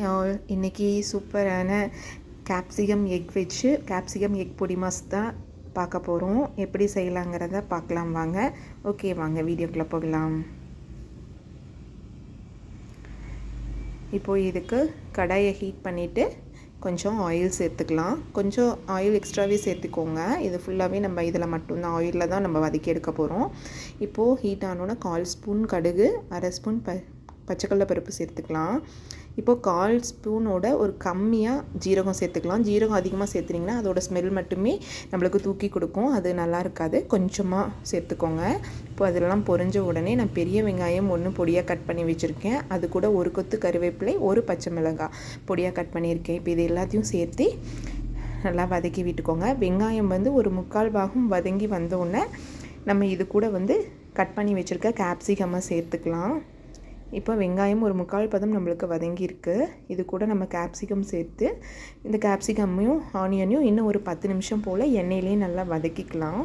All இன்றைக்கி சூப்பரான capsicum egg வச்சு கேப்சிகம் எக் பொடி மாஸ் தான் பார்க்க போகிறோம் எப்படி செய்யலாங்கிறத பார்க்கலாம் வாங்க. ஓகே வாங்க வீடியோக்குள்ளே போகலாம். இப்போது இதுக்கு கடாயை ஹீட் பண்ணிவிட்டு கொஞ்சம் ஆயில் சேர்த்துக்கலாம். கொஞ்சம் ஆயில் எக்ஸ்ட்ராவே சேர்த்துக்கோங்க. இது ஃபுல்லாகவே நம்ம இதில் மட்டும்தான் ஆயிலில் தான் நம்ம வதக்கி எடுக்க போகிறோம் இப்போது ஹீட் ஆனோன்னா கால் ஸ்பூன் கடுகு அரை ஸ்பூன் ப பச்சைக்கடலை பருப்பு சேர்த்துக்கலாம். இப்போது கால் ஸ்பூனோட ஒரு கம்மியாக ஜீரகம் சேர்த்துக்கலாம். ஜீரகம் அதிகமாக சேர்த்துனிங்கன்னா அதோட ஸ்மெல் மட்டுமே நம்மளுக்கு தூக்கி கொடுக்கும். அது நல்லா இருக்காது. கொஞ்சமாக சேர்த்துக்கோங்க. இப்போ அதெல்லாம் பொரிஞ்ச உடனே நான் பெரிய வெங்காயம் ஒன்று பொடியாக கட் பண்ணி வச்சுருக்கேன். அது கூட ஒரு கொத்து கருவேப்பிலை ஒரு பச்சை மிளகாய் பொடியாக கட் பண்ணியிருக்கேன். இப்போ இது எல்லாத்தையும் சேர்த்து நல்லா வதக்கி விட்டுக்கோங்க. வெங்காயம் வந்து ஒரு முக்கால் பாகம் வதங்கி வந்தோடனே நம்ம இது கூட வந்து கட் பண்ணி வச்சுருக்க கேப்சிகமாக சேர்த்துக்கலாம். இப்போ வெங்காயம் ஒரு முக்கால் பதம் நம்மளுக்கு வதங்கியிருக்கு. இது கூட நம்ம கேப்சிகம் சேர்த்து இந்த கேப்சிகம்மையும் ஆனியனையும் இன்னும் ஒரு பத்து நிமிஷம் போல் எண்ணெயிலே நல்லா வதக்கிக்கலாம்.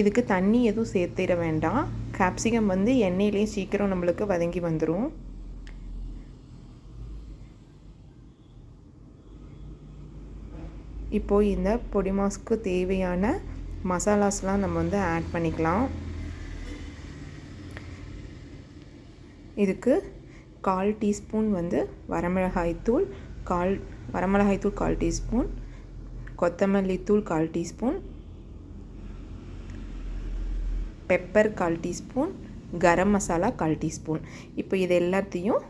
இதுக்கு தண்ணி எதுவும் சேர்த்திட வேண்டாம். கேப்சிகம் வந்து எண்ணெயிலே சீக்கிரம் நம்மளுக்கு வதங்கி வந்துடும் இப்போது இந்த பொடி மாஸ்க்கு தேவையான மசாலாஸ்லாம் நம்ம வந்து ஆட் பண்ணிக்கலாம். இதுக்கு கால் டீஸ்பூன் வந்து வரமிளகாய்த்தூள் கால் வரமிளகாய்த்தூள் கால் டீஸ்பூன் கொத்தமல்லி தூள் கால் டீஸ்பூன் பெப்பர் கால் டீஸ்பூன் கரம் மசாலா கால் டீஸ்பூன். இப்போ இது எல்லாத்தையும்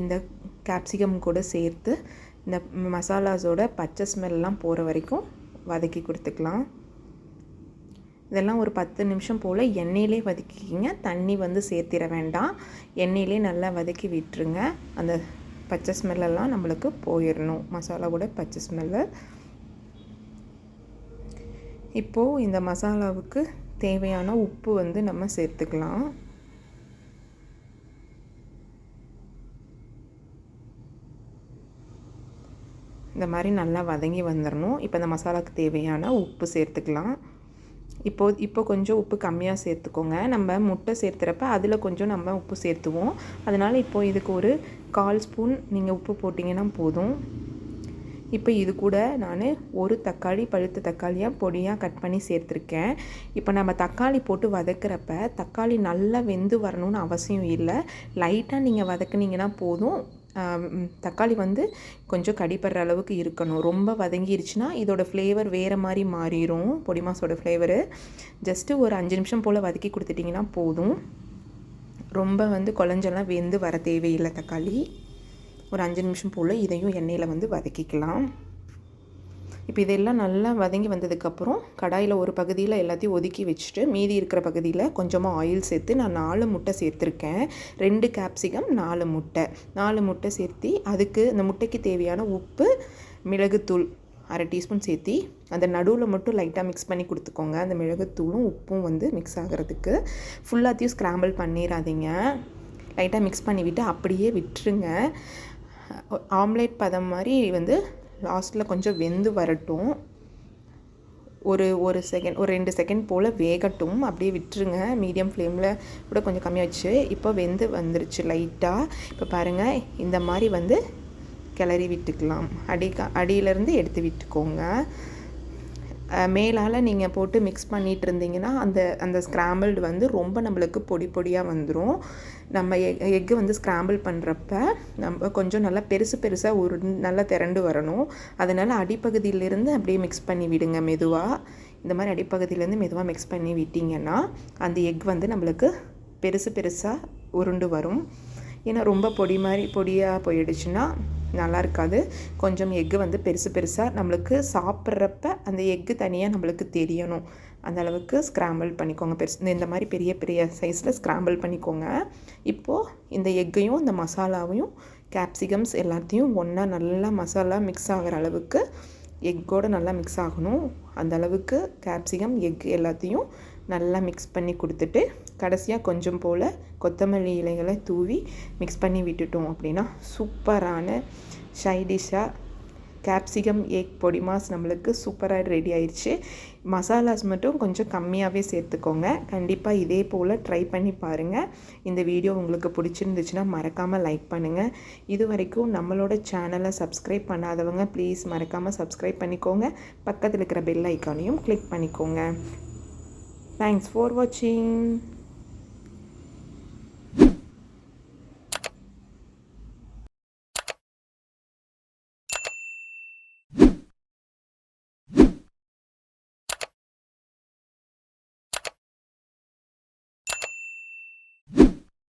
இந்த கேப்சிகம் கூட சேர்த்து இந்த மசாலாஸோட பச்சை ஸ்மெல்லாம் போகிற வரைக்கும் வதக்கி கொடுத்துக்கலாம். இதெல்லாம் ஒரு பத்து நிமிஷம் போல் எண்ணெயிலே வதக்கிக்கிங்க. தண்ணி வந்து சேர்த்திட வேண்டாம். எண்ணெயிலே நல்லா வதக்கி விட்டுருங்க. அந்த பச்சை ஸ்மெல்லெல்லாம் நம்மளுக்கு போயிடணும் மசாலாவோட பச்சை ஸ்மெல்லு இப்போது இந்த மசாலாவுக்கு தேவையான உப்பு வந்து நம்ம சேர்த்துக்கலாம். இந்த மாதிரி நல்லா வதங்கி வந்துடணும் இப்போ இந்த மசாலாவுக்கு தேவையான உப்பு சேர்த்துக்கலாம். இப்போது இப்போ கொஞ்சம் உப்பு கம்மியாக சேர்த்துக்கோங்க. நம்ம முட்டை சேர்த்துறப்ப அதில் கொஞ்சம் நம்ம உப்பு சேர்த்துவோம். அதனால் இப்போது இதுக்கு ஒரு கால் ஸ்பூன் நீங்கள் உப்பு போட்டிங்கன்னா போதும். இப்போ இது கூட நான் ஒரு தக்காளி பழுத்த தக்காளியாக பொடியாக கட் பண்ணி சேர்த்துருக்கேன். இப்போ நம்ம தக்காளி போட்டு வதக்கிறப்ப தக்காளி நல்லா வெந்து வரணும்னு அவசியம் இல்லை. லைட்டாக நீங்கள் வதக்குனீங்கன்னா போதும். தக்காளி வந்து கொஞ்சம் கடிப்படுற அளவுக்கு இருக்கணும். ரொம்ப வதங்கிருச்சுன்னா இதோட ஃப்ளேவர் வேறு மாதிரி மாறிடும் பொடி மாசோட ஃப்ளேவரு ஜஸ்ட்டு ஒரு அஞ்சு நிமிஷம் போல் வதக்கி கொடுத்துட்டிங்கன்னா போதும். ரொம்ப வந்து குழஞ்செல்லாம் வெந்து வர தேவையில்லை தக்காளி. ஒரு அஞ்சு நிமிஷம் போல் இதையும் எண்ணெயில் வந்து வதக்கிக்கலாம். இப்போ இதெல்லாம் நல்லா வதங்கி வந்ததுக்கப்புறம் கடாயில் ஒரு பகுதியில் எல்லாத்தையும் ஒதுக்கி வச்சுட்டு மீதி இருக்கிற பகுதியில் கொஞ்சமாக ஆயில் சேர்த்து நான் நாலு முட்டை சேர்த்துருக்கேன். ரெண்டு கேப்சிகம் நாலு முட்டை. நாலு முட்டை சேர்த்து அதுக்கு இந்த முட்டைக்கு தேவையான உப்பு மிளகுத்தூள் அரை டீஸ்பூன் சேர்த்தி அந்த நடுவில் மட்டும் லைட்டாக மிக்ஸ் பண்ணி கொடுத்துக்கோங்க. அந்த மிளகுத்தூளும் உப்பும் வந்து மிக்ஸ் ஆகிறதுக்கு. ஃபுல்லாத்தையும் ஸ்க்ராம்பிள் பண்ணிடாதீங்க லைட்டாக மிக்ஸ் பண்ணிவிட்டு அப்படியே விட்டுருங்க. ஆம்லேட் பதம் மாதிரி வந்து லாஸ்ட்டில் கொஞ்சம் வெந்து வரட்டும். ஒரு ஒரு செகண்ட் ஒரு ரெண்டு செகண்ட் போல் வேகட்டும். அப்படியே விட்டுருங்க. மீடியம் ஃப்ளேமில் கூட கொஞ்சம் கம்மியாக வச்சு இப்போ வெந்து வந்துருச்சு லைட்டாக இப்போ பாருங்கள் இந்த மாதிரி வந்து கிளறி விட்டுக்கலாம். அடி அடியிலேருந்து எடுத்து விட்டுக்கோங்க. மேலால் நீங்கள் போட்டு மிக்ஸ் பண்ணிகிட்டு இருந்தீங்கன்னா அந்த அந்த ஸ்க்ராம்பிள்டு வந்து ரொம்ப நம்மளுக்கு பொடி பொடியாக வந்துடும் நம்ம எக் எக்கு வந்து ஸ்க்ராம்பிள் பண்ணுறப்ப நம்ம கொஞ்சம் நல்லா பெருசு பெருசாக ஒரு நல்லா திரண்டு வரணும். அதனால் அடிப்பகுதியிலேருந்து அப்படியே மிக்ஸ் பண்ணி விடுங்க மெதுவாக இந்த மாதிரி அடிப்பகுதியிலேருந்து மெதுவாக மிக்ஸ் பண்ணி விட்டிங்கன்னா அந்த எக் வந்து நம்மளுக்கு பெருசு பெருசாக உருண்டு வரும். ஏன்னா ரொம்ப பொடி மாதிரி பொடியாக போயிடுச்சுன்னா நல்லா இருக்காது கொஞ்சம் எக்கு வந்து பெருசு பெருசாக நம்மளுக்கு சாப்பிட்றப்ப அந்த எக்கு தனியாக நம்மளுக்கு தெரியணும். அந்த அளவுக்கு ஸ்க்ராம்பிள் பண்ணிக்கோங்க. பெருசு இந்த மாதிரி பெரிய பெரிய சைஸில் ஸ்க்ராம்பிள் பண்ணிக்கோங்க. இப்போது இந்த எக்கையும் இந்த மசாலாவையும் கேப்சிகம்ஸ் எல்லாத்தையும் ஒன்றா நல்லா மசாலா மிக்ஸ் ஆகிற அளவுக்கு எக்கோடு நல்லா மிக்ஸ் ஆகணும். அந்த அளவுக்கு கேப்சிகம் எக் எல்லாத்தையும் நல்லா மிக்ஸ் பண்ணி கொடுத்துட்டு கடைசியாக கொஞ்சம் போல் கொத்தமல்லி இலைகளை தூவி மிக்ஸ் பண்ணி விட்டுட்டோம் அப்படின்னா சூப்பரான ஷைடிஷ்ஷாக கேப்சிகம் ஏக் பொடி மாஸ் நம்மளுக்கு சூப்பராக ரெடி ஆயிடுச்சு மசாலாஸ் மட்டும் கொஞ்சம் கம்மியாகவே சேர்த்துக்கோங்க. கண்டிப்பாக இதே போல் ட்ரை பண்ணி பாருங்கள் இந்த வீடியோ உங்களுக்கு பிடிச்சிருந்துச்சுன்னா மறக்காமல் லைக் பண்ணுங்கள் இது வரைக்கும் நம்மளோட சேனலை சப்ஸ்கிரைப் பண்ணாதவங்க ப்ளீஸ் மறக்காமல் சப்ஸ்கிரைப் பண்ணிக்கோங்க. பக்கத்தில் இருக்கிற பெல் ஐக்கானையும் கிளிக் பண்ணிக்கோங்க. தேங்க்ஸ் ஃபார் வாட்சிங்